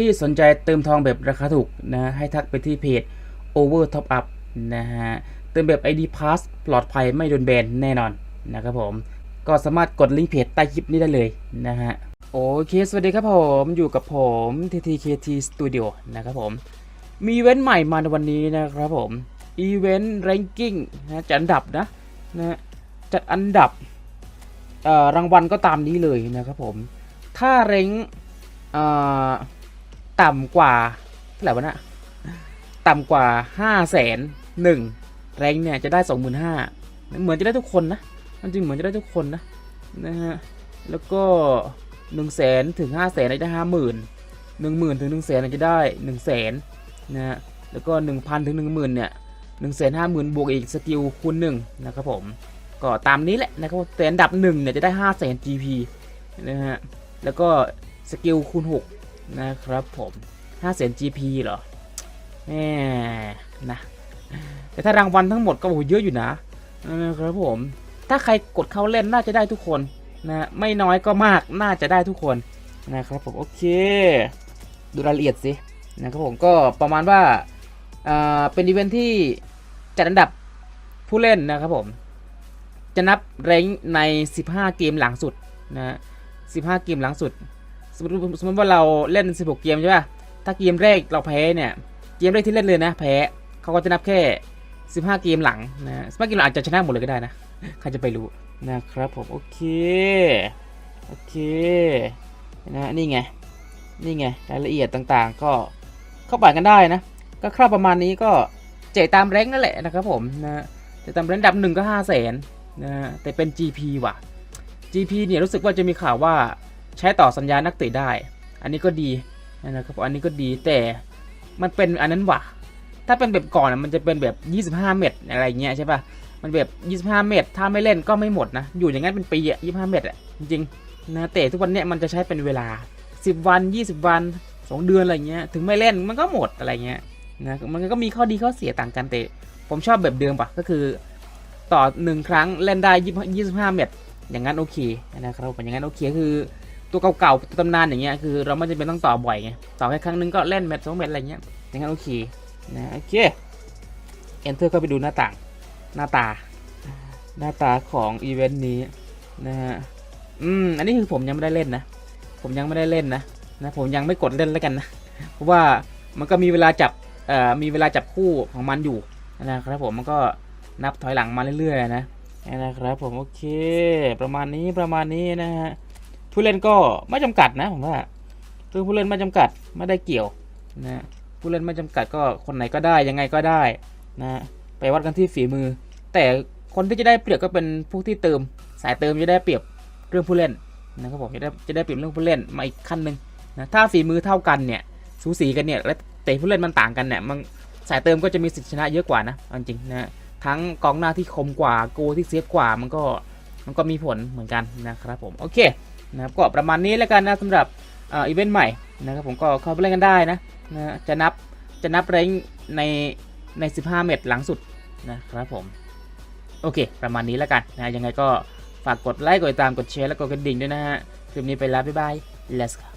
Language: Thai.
ที่สนใจเติมทองแบบราคาถูกนะให้ทักไปที่เพจ Over Top Up นะฮะเติมแบบ ID Pass ปลอดภัยไม่โดนแบนแน่นอนนะครับผมก็สามารถกดลิงก์เพจใต้คลิปนี้ได้เลยนะฮะโอเค สวัสดีครับผมอยู่กับผม TTKT Studio นะครับผมมีเวนใหม่มาในวันนี้นะครับผมอีเวนต์ ranking นะจัดอันดับนะนะจัดอันดับอ่อรางวัลก็ตามนี้เลยนะครับผมถ้าเร้งอ่อ ต่ำกว่าเท่าไหร่วะนะต่ำกว่าห้าแสนหนึ่งแรงเนี่ยจะได้สองหมื่นห้าเหมือนจะได้ทุกคนนะมันจริงเหมือนจะได้ทุกคนนะนะฮะแล้วก็หนึ่งแสนถึงห้าแสนจะได้ห้าหมื่นหนึ่งหมื่นถึงหนึ่งแสนจะได้หนึ่งแสนนะฮะแล้วก็หนึ่งพันถึงหนึ่งหมื่นเนี่ยหนึ่งแสนห้าหมื่นบวกอีกสกิลคูณหนึ่งนะครับผมก็ตามนี้แหละนะครับแต่อันดับหนึ่งเนี่ยจะได้ห้าแสน GP นะฮะแล้วก็สกิลคูณ6 นะครับผม5 0 0 0 0 GP เหรอแหมนะแต่ถ้ารางวัลทั้งหมดก็โอ้โหเยอะอยู่นะนะครับผม ถ้าใครกดเข้าเล่นน่าจะได้ทุกคนนะไม่น้อยก็มากน่าจะได้ทุกคนนะครับผมโอเค ดูรายละเอียดสินะครับผมก็ประมาณว่าอ่าเป็นอีเวนท์ที่จัดอันดับผู้เล่นนะครับผม จะนับแรงค์ใน 15 เกมหลังสุดนะฮะ15 เกมหลังสุด สมมติสมมติว่าเราเล่น 16 เกมใช่ป่ะ ถ้าเกมแรกเราแพ้เนี่ย เกมแรกที่เล่นเลยนะ แพ้เขาก็จะนับแค่ 15 เกมหลังนะ15เกมหลังอาจจะชนะหมดเลยก็ได้นะ ใครจะไปรู้นะครับผม โอเค โอเคนะนี่ไง นี่ไงรายละเอียดต่างๆ ก็เข้าไปกันได้นะ ก็คร่าวประมาณนี้ก็เจตามแรงนั่นแหละนะครับผมนะเจตามแรงค์อันดับหนึ่งก็5 0 0แสนนะแต่เป็น GP ว่ะ GP เนี่ยรู้สึกว่าจะมีข่าวว่า ใช้ต่อสัญญานักเตะได้ อันนี้ก็ดีนะครับอันนี้ก็ดีแต่มันเป็นอันนั้นว่ะ ถ้าเป็นแบบก่อนมันจะเป็นแบบ 25 เม็ดอะไรเงี้ยใช่ปะมันแบบ 25 เม็ดถ้าไม่เล่นก็ไม่หมดนะ อยู่อย่างนั้นเป็นปีอะ25 เม็ดอะจริงๆนะแต่ทุกวันเนี้ยมันจะใช้เป็นเวลา 10 วัน 20 วัน 2 เดือนอะไรเงี้ยถึงไม่เล่นมันก็หมดอะไรเงี้ยนะมันก็มีข้อดีข้อเสียต่างกันแต่ผมชอบแบบเดิมปะก็คือต่อหนึ่งครั้งเล่นได้ยี่สิบห้าเม็ดอย่างนั้นโอเคนะครับอย่างนั้นโอเคคือ ตัวเก่าๆตัวตำนานอย่างเงี้ยคือเราไม่จำเป็นต้องต่อบ่อยไงต่อแค่ครั้งนึงก็เล่นเม็ดสองเม็ดอะไรเงี้ยอย่างนั้นโอเคนะโอเค enter ก็ไปดูหน้าต่างหน้าตา หน้าตาของอีเวนต์นี้นะฮะอืมอันนี้คือผมยังไม่ได้เล่นนะ ผมยังไม่ได้เล่นนะนะผมยังไม่กดเล่นแล้วกันนะเพราะว่ามันก็มีเวลาจับเอ่อมีเวลาจับคู่ของมันอยู่นะครับผมมันก็นับถอยหลังมาเรื่อยๆนะนะครับผมโอเค ประมาณนี้ประมาณนี้นะฮะ ผู้เล่นก็ไม่จำกัดนะผมว่าคือผู้เล่นไม่จำกัดไม่ได้เกี่ยวนะผู้เล่นไม่จำกัดก็คนไหนก็ได้ยังไงก็ได้นะไปวัดกันที่ฝีมือ แต่คนที่จะได้เปรียบก็เป็นผู้ที่เติม สายเติมจะได้เปรียบเรื่องผู้เล่นนะครับผมจะได้จะได้เปรียบเรื่องผู้เล่นมาอีกขั้นหนึ่งนะถ้าฝีมือเท่ากันเนี่ยสูสีกันเนี่ยแล้วแต่ผู้เล่นมันต่างกันเนี่ยมันสายเติมก็จะมีสิทธิชนะเยอะกว่านะจริงนะทั้งกองหน้าที่คมกว่าโกที่เซฟกว่ามันก็มันก็มีผลเหมือนกันนะครับผมโอเค นะครับก็ประมาณนี้แล้วกันนะสำหรับอีเวนต์ใหม่นะครับผมก็เข้าไปเล่นกันได้นะนะจะนับจะนับเรงในใน 15 เมตรหลังสุดนะครับผมโอเค ประมาณนี้แล้วกันนะยังไงก็ฝากกดไลค์กดติดตามกดแชร์และกดกระดิ่งด้วยนะฮะคลิปนี้ไปแล้วบ๊ายบาย let's go